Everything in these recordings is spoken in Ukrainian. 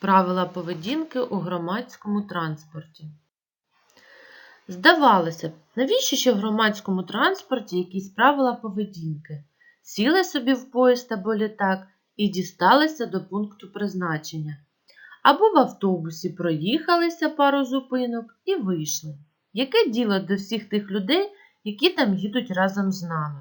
Правила поведінки у громадському транспорті. Здавалося б, навіщо ще в громадському транспорті якісь правила поведінки? Сіли собі в поїзд або літак і дісталися до пункту призначення. Або в автобусі проїхалися пару зупинок і вийшли. Яке діло до всіх тих людей, які там їдуть разом з нами?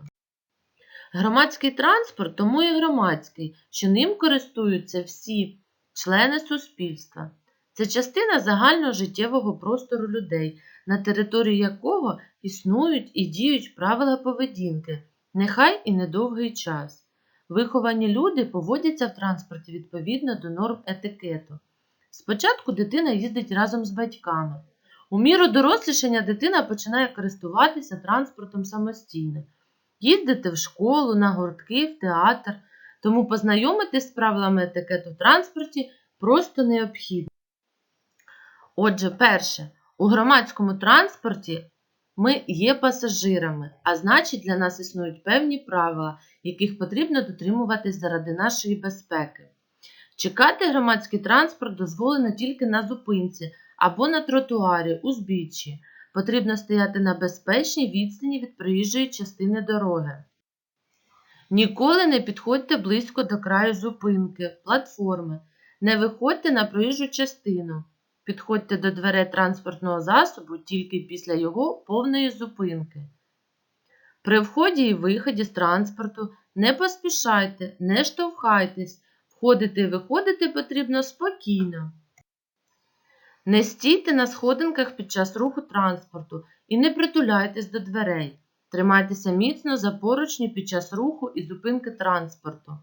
Громадський транспорт тому і громадський, що ним користуються всі члени суспільства. Це частина загального життєвого простору людей, на території якого існують і діють правила поведінки, нехай і недовгий час. Виховані люди поводяться в транспорті відповідно до норм етикету. Спочатку дитина їздить разом з батьками. У міру дорослішання дитина починає користуватися транспортом самостійно, їздити в школу, на гуртки, в театр, тому познайомитись з правилами етикету в транспорті просто необхідно. Отже, перше, у громадському транспорті ми є пасажирами, а значить для нас існують певні правила, яких потрібно дотримуватись заради нашої безпеки. Чекати громадський транспорт дозволено тільки на зупинці або на тротуарі, узбіччі. Потрібно стояти на безпечній відстані від проїжджої частини дороги. Ніколи не підходьте близько до краю зупинки, платформи. Не виходьте на проїжджу частину. Підходьте до дверей транспортного засобу тільки після його повної зупинки. При вході і виході з транспорту не поспішайте, не штовхайтесь, входити і виходити потрібно спокійно. Не стійте на сходинках під час руху транспорту і не притуляйтесь до дверей. Тримайтеся міцно за поручні під час руху і зупинки транспорту.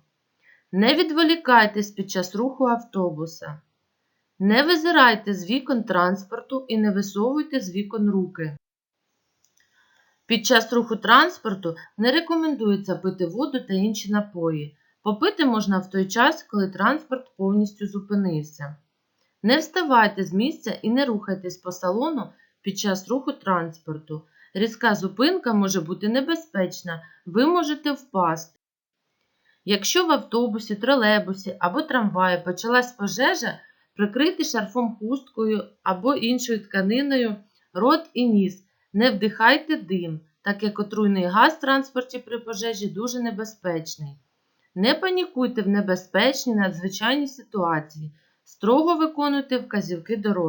Не відволікайтесь під час руху автобуса. Не визирайте з вікон транспорту і не висовуйте з вікон руки. Під час руху транспорту не рекомендується пити воду та інші напої. Попити можна в той час, коли транспорт повністю зупинився. Не вставайте з місця і не рухайтесь по салону під час руху транспорту. Різка зупинка може бути небезпечна, ви можете впасти. Якщо в автобусі, тролейбусі або трамваї почалась пожежа, прикрийте шарфом хусткою або іншою тканиною рот і ніс. Не вдихайте дим, так як отруйний газ в транспорті при пожежі дуже небезпечний. Не панікуйте в небезпечній надзвичайній ситуації. Строго виконуйте вказівки дорослих.